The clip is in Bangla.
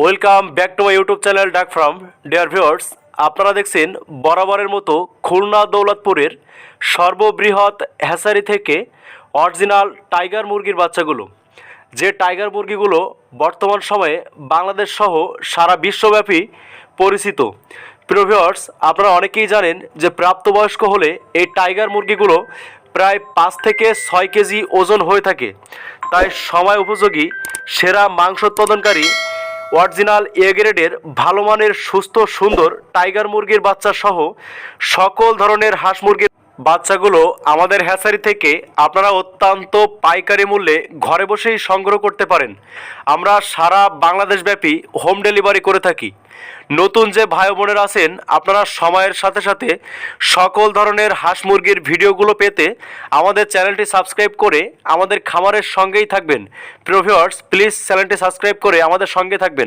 Welcome back to my YouTube channel ডাক ফ্রম ডিয়ার ভিউয়ার্স। আপনারা দেখছেন বরাবরের মতো খুলনা দৌলতপুরের সর্ববৃহৎ হ্যাসারি থেকে অরিজিনাল টাইগার মুরগির বাচ্চাগুলো। যে টাইগার মুরগিগুলো বর্তমান সময়ে বাংলাদেশ সহ সারা বিশ্বব্যাপী পরিচিত। প্রিয় ভিউয়ার্স, আপনারা অনেকেই জানেন যে প্রাপ্তবয়স্ক হলে এই টাইগার মুরগিগুলো প্রায় পাঁচ থেকে ছয় কেজি ওজন হয়ে থাকে। তাই সময় উপযোগী সেরা মাংস উৎপাদনকারী অরিজিনাল এ গ্রেডের ভালো মানের, সুস্থ, সুন্দর, টাইগার মুরগির বাচ্চা সহ সকল ধরনের হাঁস মুরগির বাচ্চাগুলো আমাদের হ্যাচারি থেকে আপনারা অত্যন্ত পাইকারি মূল্যে ঘরে বসেই সংগ্রহ করতে পারেন। আমরা সারা বাংলাদেশব্যাপী হোম ডেলিভারি করে থাকি। নতুন যে ভাই বোনেরা আছেন, আপনারা সময়ের সাথে সাথে সকল ধরনের হাঁস মুরগির ভিডিওগুলো পেতে আমাদের চ্যানেলটি সাবস্ক্রাইব করে আমাদের খামারের সঙ্গেই থাকবেন। প্রিয় ভিউয়ার্স প্লিজ চ্যানেলটি সাবস্ক্রাইব করে আমাদের সঙ্গে থাকবেন।